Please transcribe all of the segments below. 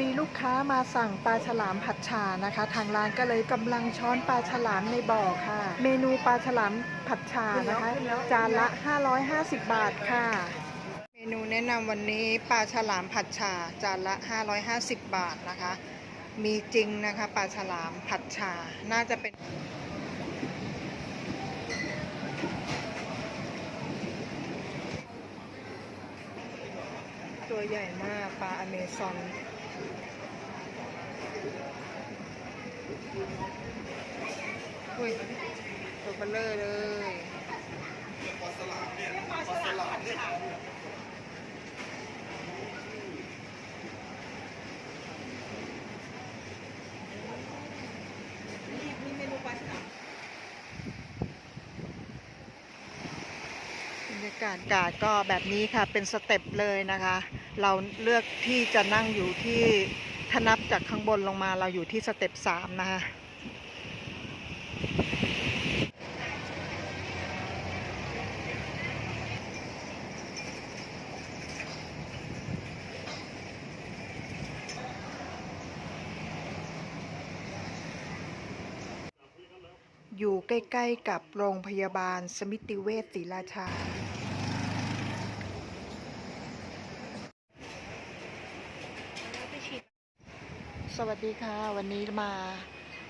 มีลูกค้ามาสั่งปลาฉลามผัดชานะคะ ทางร้านก็เลยกำลังช้อนปลาฉลามในบ่อค่ะ เมนูปลาฉลามผัดชานะคะ จานละ 550 บาทค่ะ เมนูแนะนำวันนี้ปลาฉลามผัดชาจานละ 550 บาทนะคะ มีจริงนะคะปลาฉลามผัดชาน่าจะเป็น ตัวใหญ่มากปลาอเมซอนอุ้ยตัวเบลเลอร์เลยบรรยากาศกาดก็แบบนี้ค่ะเป็นสเต็ปเลยนะคะ เราเลือกที่จะนั่งอยู่ที่ถ้านับจากข้างบนลงมาเราอยู่ที่สเต็ปสามนะคะอยู่ใกล้ ๆ กับโรงพยาบาลสมิติเวชศรีราชา สวัสดีค่ะ วันนี้มา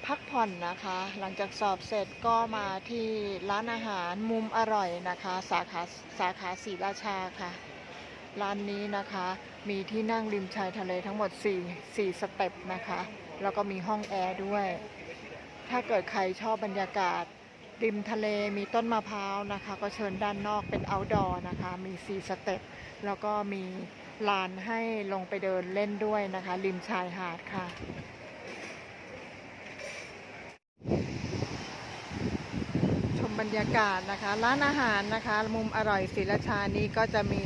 พักผ่อนนะคะ หลังจากสอบเสร็จก็มาที่ร้านอาหารมุมอร่อยนะคะ สาขาสาขาศรีราชาค่ะ ร้านนี้นะคะ มีที่นั่งริมชายทะเลทั้งหมด 4 4 สเต็ปนะคะ แล้วก็มีห้องแอร์ด้วย ถ้าเกิดใครชอบบรรยากาศ ริมทะเลมีต้นมะพร้าวนะคะ ก็เชิญด้านนอกเป็น outdoor นะคะ มี 4 สเต็ปแล้วก็มี ลานให้ลงไปเดินเล่นด้วยนะคะ ริมชายหาดค่ะ ชมบรรยากาศนะคะ ร้านอาหารนะคะ มุมอร่อยศรีราชานี้ก็จะมี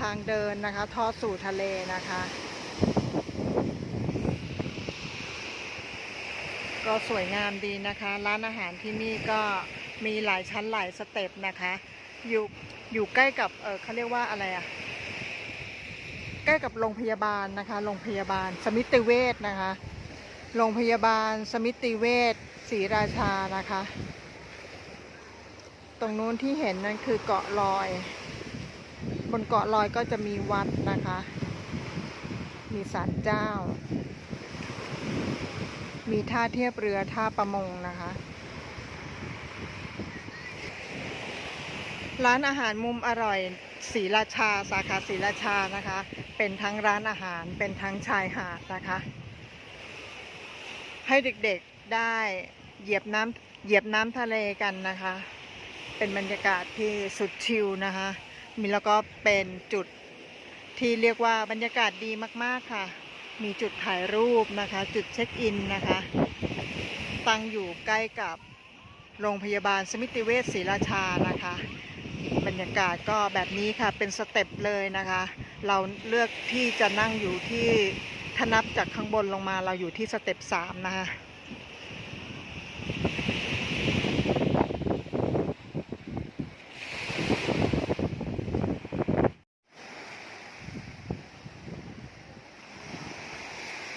ทางเดินนะคะ ทอดสู่ทะเลนะคะ ก็สวยงามดีนะคะ ร้านอาหารที่นี่ก็มีหลายชั้นหลายสเต็ปนะคะ อยู่อยู่ใกล้กับเออเขาเรียกว่าอะไรอะ ใกล้กับโรงพยาบาลนะคะ โรงพยาบาลสมิติเวชนะคะ โรงพยาบาลสมิติเวชศรีราชานะคะ ตรงนู้นที่เห็นนั่นคือเกาะลอย บนเกาะลอยก็จะมีวัดนะคะ มีศาลเจ้า มีท่าเทียบเรือท่าประมงนะคะ ร้านอาหารมุมอร่อยศรีราชา สาขาศรีราชานะคะ เป็นทั้งร้านอาหารเป็นทั้งชายหาดนะคะ ให้เด็กๆได้เหยียบน้ำเหยียบน้ำทะเลกันนะคะ เป็นบรรยากาศที่สุดชิลนะคะมีแล้วก็เป็นจุดที่เรียกว่าบรรยากาศดีมากๆค่ะ มีจุดถ่ายรูปนะคะ จุดเช็คอินนะคะ ตั้งอยู่ใกล้กับโรงพยาบาลสมิติเวชศรีราชานะคะ บรรยากาศก็แบบนี้ค่ะเป็นสเต็ปเลยนะคะ เราเลือกที่จะนั่งอยู่ที่ถ้านับจากข้างบนลงมาเราอยู่ที่สเต็ปสามนะคะ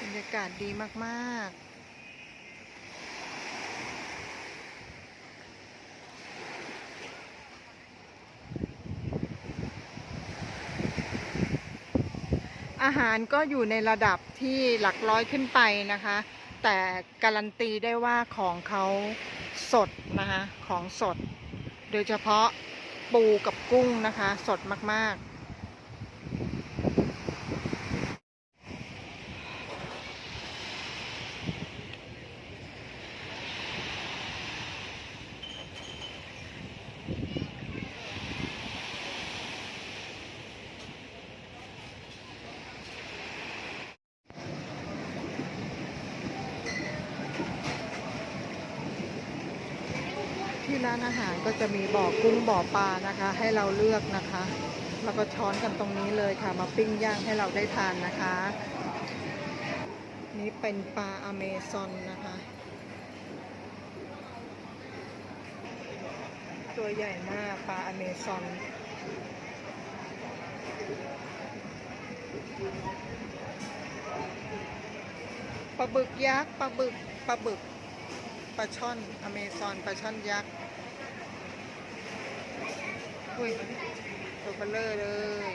บรรยากาศดีมาก ๆ อาหารก็อยู่ในระดับที่หลักร้อยขึ้นไปนะคะ แต่การันตีได้ว่าของเขาสดนะคะ ของสด โดยเฉพาะปูกับกุ้งนะคะ สดมากๆ ที่ร้านอาหารก็จะมีบ่อกุ้งบ่อปลานะคะ ให้เราเลือกนะคะ แล้วก็ช้อนกันตรงนี้เลยค่ะ มาปิ้งย่างให้เราได้ทานนะคะ นี่เป็นปลาอเมซอนนะคะ ตัวใหญ่มากปลาอเมซอนปลาบึกยักษ์ปลาบึกปลาบึก ปลาช่อน อเมซอนปลาช่อนยักษ์อุ้ยตัวเบลเลอร์เลย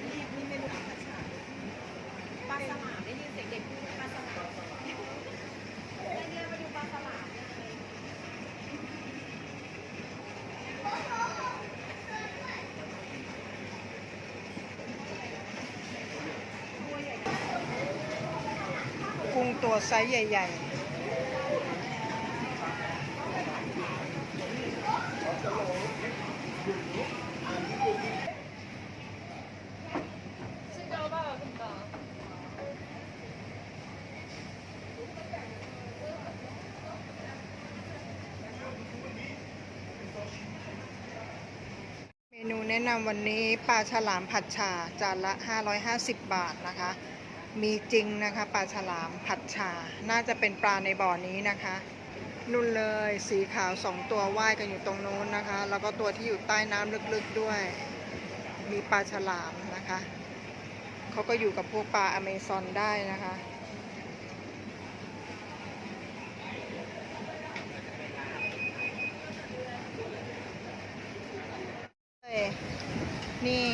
นี่เมนูอาหารเช้าปลาสลามได้ยินเสียงเด็กพูดปลาสลามได้เนี่ยมาดูปลาสลามเนี่ย กุ้ง ตัวไซส์ใหญ่ ๆเมนูแนะนำวันนี้ปลาฉลามผัดชาจานละ 550 บาทนะคะ มีจริงนะคะปลาฉลามผัดชา น่าจะเป็นปลาในบ่อนี้นะคะ นุ่นเลยสีขาวสองตัวว่ายกันอยู่ตรงโน้นนะคะ แล้วก็ตัวที่อยู่ใต้น้ำลึกๆด้วย มีปลาฉลามนะคะเขาก็อยู่กับพวกปลาอเมซอนได้นะคะนี่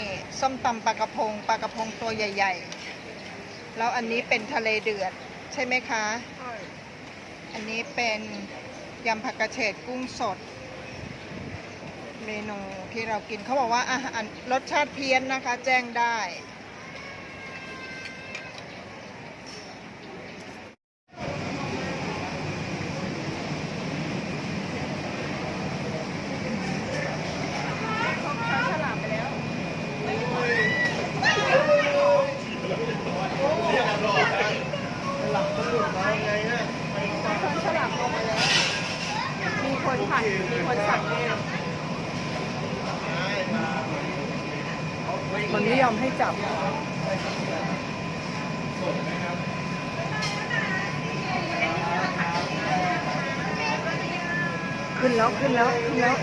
ส้มตำปลากระพงปลากระพงตัวใหญ่ ๆ แล้วอันนี้เป็นทะเลเดือดใช่ไหมคะ อันนี้เป็นยำผักกระเฉดกุ้งสด เมนูที่เรากินเขาบอกว่าอาหารรสชาติเพี้ยนนะคะ แจ้งได้ ฉลามลงมาแล้ว มีคนผัดมีคนสั่งเองมันไม่ยอมให้จับ ขึ้นแล้วขึ้นแล้วขึ้นแล้ว